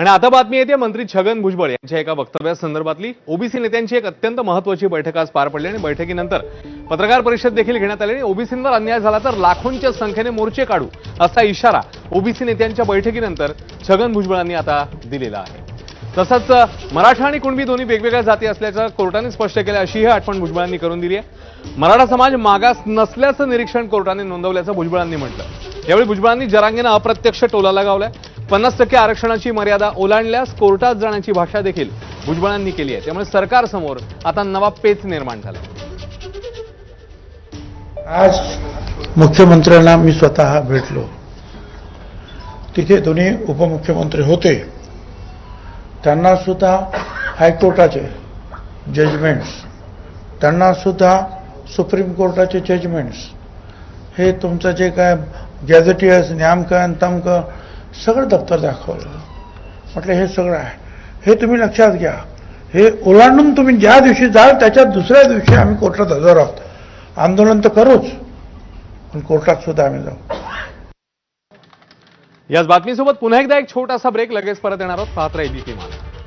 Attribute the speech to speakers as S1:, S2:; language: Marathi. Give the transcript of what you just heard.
S1: आणि आता बातमी येते मंत्री छगन भुजबळ यांच्या एका वक्तव्यासंदर्भातली ओबीसी नेत्यांची एक अत्यंत महत्वाची बैठक आज पार पडली आणि बैठकीनंतर पत्रकार परिषद देखील घेण्यात आली आणि ओबीसींवर अन्याय झाला तर लाखोंच्या संख्येने मोर्चे काढू असा इशारा ओबीसी नेत्यांच्या बैठकीनंतर छगन भुजबळांनी आता दिलेला आहे. तसंच मराठा आणि कुणबी दोन्ही वेगवेगळ्या जाती असल्याचं कोर्टाने स्पष्ट केलं अशीही आठवण भुजबळांनी करून दिली आहे. मराठा समाज मागास नसल्याचं निरीक्षण कोर्टाने नोंदवल्याचं भुजबळांनी म्हटलं यावेळी भुजबळांनी जरांगेनं अप्रत्यक्ष टोला लगावलाय पन्नास टक्के आरक्षणाची मर्यादा ओलांडल्यास कोर्टात जाण्याची भाषा देखील भुजबळांनी केली आहे. त्यामुळे सरकारसमोर आता नवा पेच निर्माण झाला
S2: आज मुख्यमंत्र्यांना मी स्वतः भेटलो. तिथे दोन्ही उपमुख्यमंत्री होते. त्यांना सुद्धा हायकोर्टाचे जजमेंट्स त्यांना सुद्धा सुप्रीम कोर्टाचे जजमेंट्स हे तुमचं जे काय गॅझेटियर्स आणि तमकं सगळं दप्तर दाखवलं. म्हटलं हे सगळं आहे. हे तुम्ही लक्षात घ्या. हे ओलांडून तुम्ही ज्या दिवशी जाल त्याच्या दुसऱ्या दिवशी आम्ही कोर्टात हजर आहोत. आंदोलन तर करूच पण कोर्टात सुद्धा आम्ही जाऊ.
S1: याच बातमीसोबत पुन्हा एकदा एक छोटासा ब्रेक लगेच परत येणार आहोत. पाहत राहील की मला